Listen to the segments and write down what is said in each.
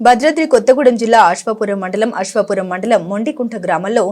భద్రాద్రి కొత్తగూడెం జిల్లా అశ్వాపురం మండలం అశ్వాపురం మండలం మొండికుంట గ్రామంలో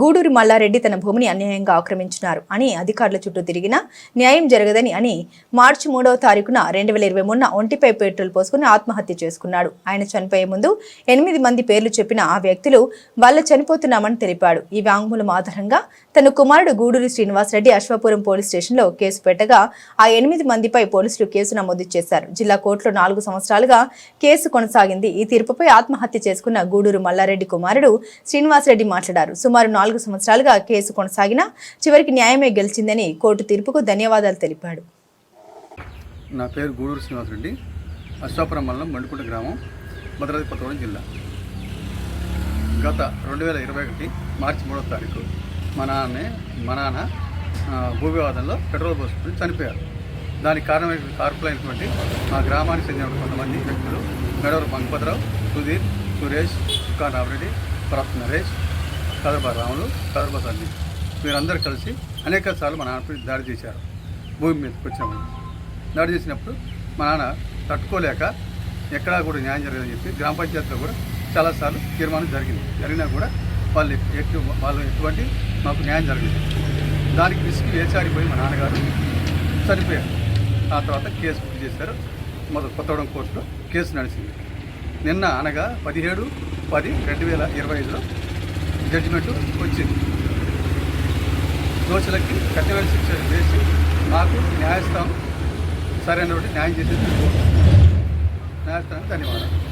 గూడూరి మల్లారెడ్డి తన భూమిని అన్యాయంగా ఆక్రమించినారు అని అధికారుల చుట్టూ తిరిగినా న్యాయం జరగదని అని మార్చి మూడవ తారీఖున రెండు వేల ఇరవై మూడున ఒంటిపై పెట్రోల్ పోసుకుని ఆత్మహత్య చేసుకున్నాడు. ఆయన చనిపోయే ముందు ఎనిమిది మంది పేర్లు చెప్పిన ఆ వ్యక్తులు వాళ్ళ చనిపోతున్నామని తెలిపాడు. ఈ వాంగ్మూలం ఆధారంగా తన కుమారుడు గూడూరి శ్రీనివాసరెడ్డి అశ్వాపురం పోలీస్ స్టేషన్లో కేసు పెట్టగా ఆ ఎనిమిది మందిపై పోలీసులు కేసు నమోదు చేశారు. జిల్లా కోర్టులో నాలుగు సంవత్సరాలుగా కేసు కొనసాగింది. ఈ తీర్పుపై ఆత్మహత్య చేసుకున్న గూడూరు మల్లారెడ్డి కుమారుడు శ్రీనివాసరెడ్డి మాట్లాడారు. సుమారు నాలుగు సంవత్సరాలుగా కేసు కొనసాగినా చివరికి న్యాయమే గెలిచిందని కోర్టు తీర్పుకు ధన్యవాదాలు తెలిపాడు. నా పేరు గూడూరు శ్రీనివాసరెడ్డి అశ్వాపురం మండలం మండుకుంట గ్రామం భద్రాద్రి కొత్తగూడెం జిల్లా. గత రెండు వేల ఇరవై ఒకటి మార్చి మూడో తారీఖు మా నాన్నే మా నాన్న భూ వివాదంలో పెట్రోల్ పోసుకుని చనిపోయారు. దానికి కారణమైన కార్పులైనటువంటి మా గ్రామానికి చెందిన కొంతమంది వ్యక్తులు మెడవరు పంకపతిరావు సుధీర్ సురేష్ చుక్కా రామరెడ్డి ప్రత్ నరేష్ కదర్బా రాములు కదర్బా తల్లి. వీరందరూ కలిసి అనేక సార్లు మా నాన్నపై దాడి చేశారు. భూమి మీదకి వచ్చాము. దాడి చేసినప్పుడు మా నాన్న తట్టుకోలేక ఎక్కడా కూడా న్యాయం జరగదని చెప్పి గ్రామ పంచాయతీలో కూడా చాలాసార్లు తీర్మానం జరిగింది. జరిగినా కూడా వాళ్ళు ఎటు వాళ్ళు ఎటువంటి మాకు న్యాయం జరిగింది దానికి విసిగి వేసారిపోయి మా నాన్నగారు చనిపోయారు. ఆ తర్వాత కేసు బుక్ చేశారు. మొదటి కొత్తగూడెం కోర్టులో కేసు నడిచింది. నిన్న అనగా పదిహేడు పది రెండు వేల ఇరవై ఐదులో జడ్జిమెంట్ వచ్చింది. దోషులకి కఠినమైన శిక్ష వేసి మాకు న్యాయస్థానం సరైనటువంటి న్యాయం చేసేది న్యాయస్థానానికి ధన్యవాదాలు.